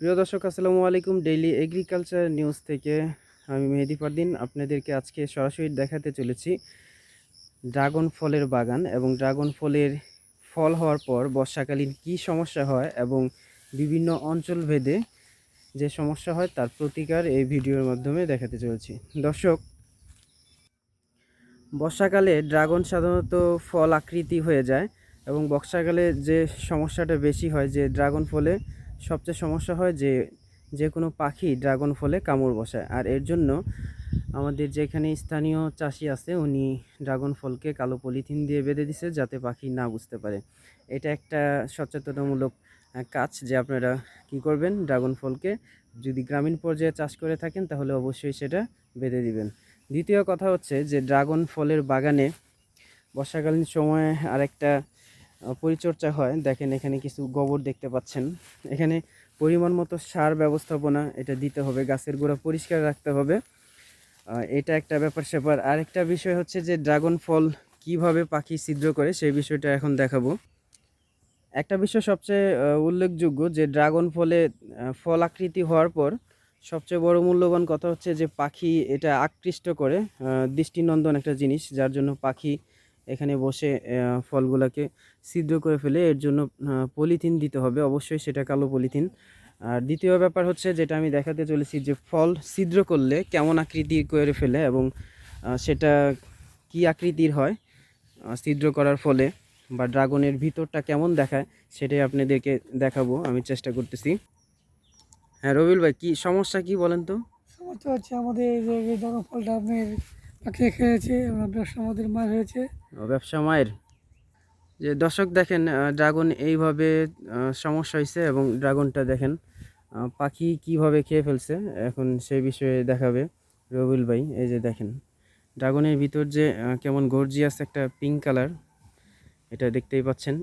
প্রিয় দর্শক, আসসালামু আলাইকুম। ডেইলি এগ্রিকালচার নিউজ থেকে আমি মেহেদি পারদিন আপনাদেরকে আজকে সরাসরি দেখাতে চলেছি ড্রাগন ফলের বাগান এবং ড্রাগন ফলের ফল হওয়ার পর বর্ষাকালীন কি সমস্যা হয় এবং বিভিন্ন অঞ্চল ভেদে যে সমস্যা হয় তার প্রতিকার এই ভিডিওর মাধ্যমে দেখাতে চলেছি। দর্শক, বর্ষাকালে ড্রাগন সাধারণত ফল আকৃতি হয়ে যায় এবং বর্ষাকালে যে সমস্যাটা বেশি হয় যে ড্রাগন ফলে সবচেয়ে সমস্যা হয় যে যে কোনো পাখি ড্রাগন ফলে কামড় বসায়। আর এর জন্য আমাদের যেখানে স্থানীয় চাষি আছে, উনি ড্রাগন ফলকে কালো পলিথিন দিয়ে বেঁধে দিছে যাতে পাখি না বুঝতে পারে। এটা একটা সচেতনমূলক কাজ যে আপনারা কি করবেন, ড্রাগন ফলকে যদি গ্রামীণ পর্যায়ে চাষ করে থাকেন, তাহলে অবশ্যই সেটা বেঁধে দিবেন। দ্বিতীয় কথা হচ্ছে যে, ড্রাগন ফলের বাগানে বর্ষাকালীন সময়ে আরেকটা পরিচর্যা হয়। দেখেন এখানে কিছু গোবর দেখতে পাচ্ছেন। এখানে পরিমাণ মতো সার ব্যবস্থাপনা এটা দিতে হবে, গাছের গোড়া পরিষ্কার রাখতে হবে। এটা একটা ব্যাপার স্যাপার। আরেকটা বিষয় হচ্ছে যে ড্রাগন ফল কীভাবে পাখি ছিদ্র করে সেই বিষয়টা এখন দেখাবো। একটা বিষয় সবচেয়ে উল্লেখযোগ্য যে ড্রাগন ফলে ফল আকৃতি হওয়ার পর সবচেয়ে বড় মূল্যবান কথা হচ্ছে যে পাখি এটা আকৃষ্ট করে দৃষ্টিনন্দন একটা জিনিস, যার জন্য পাখি এখানে বসে ফলগুলোকে ছিদ্র করে ফেলে। এর জন্য পলিথিন দিতে হবে। অবশ্যই সেটা কালো পলিথিন। আর দ্বিতীয় ব্যাপার হচ্ছে যেটা আমি দেখাতে চলেছি যে ফল ছিদ্র করলে কেমন আকৃতি করে ফেলে এবং সেটা কি আকৃতির হয় ছিদ্র করার ফলে বা ড্রাগনের ভিতরটা কেমন দেখায় সেটাই আপনাদেরকে দেখাবো। আমি চেষ্টা করতেছি। হ্যাঁ রবিউল ভাই, কি সমস্যা কি বলেন তো? সমস্যা হচ্ছে আমাদের ফলটা আপনার পাখিয়ে খেয়েছে এবং ব্যবসা আমাদের মার হয়েছে। ব্যবসা মায়ের? যে দর্শক দেখেন ড্রাগন এইভাবে সমস্যা হয়েছে এবং ড্রাগনটা দেখেন পাখি কীভাবে খেয়ে ফেলছে, এখন সেই বিষয়ে দেখাবে রবিউল ভাই। এই যে দেখেন, ড্রাগনের ভিতর যে কেমন গর্জিয়াস একটা পিঙ্ক কালার এটা দেখতেই পাচ্ছেন।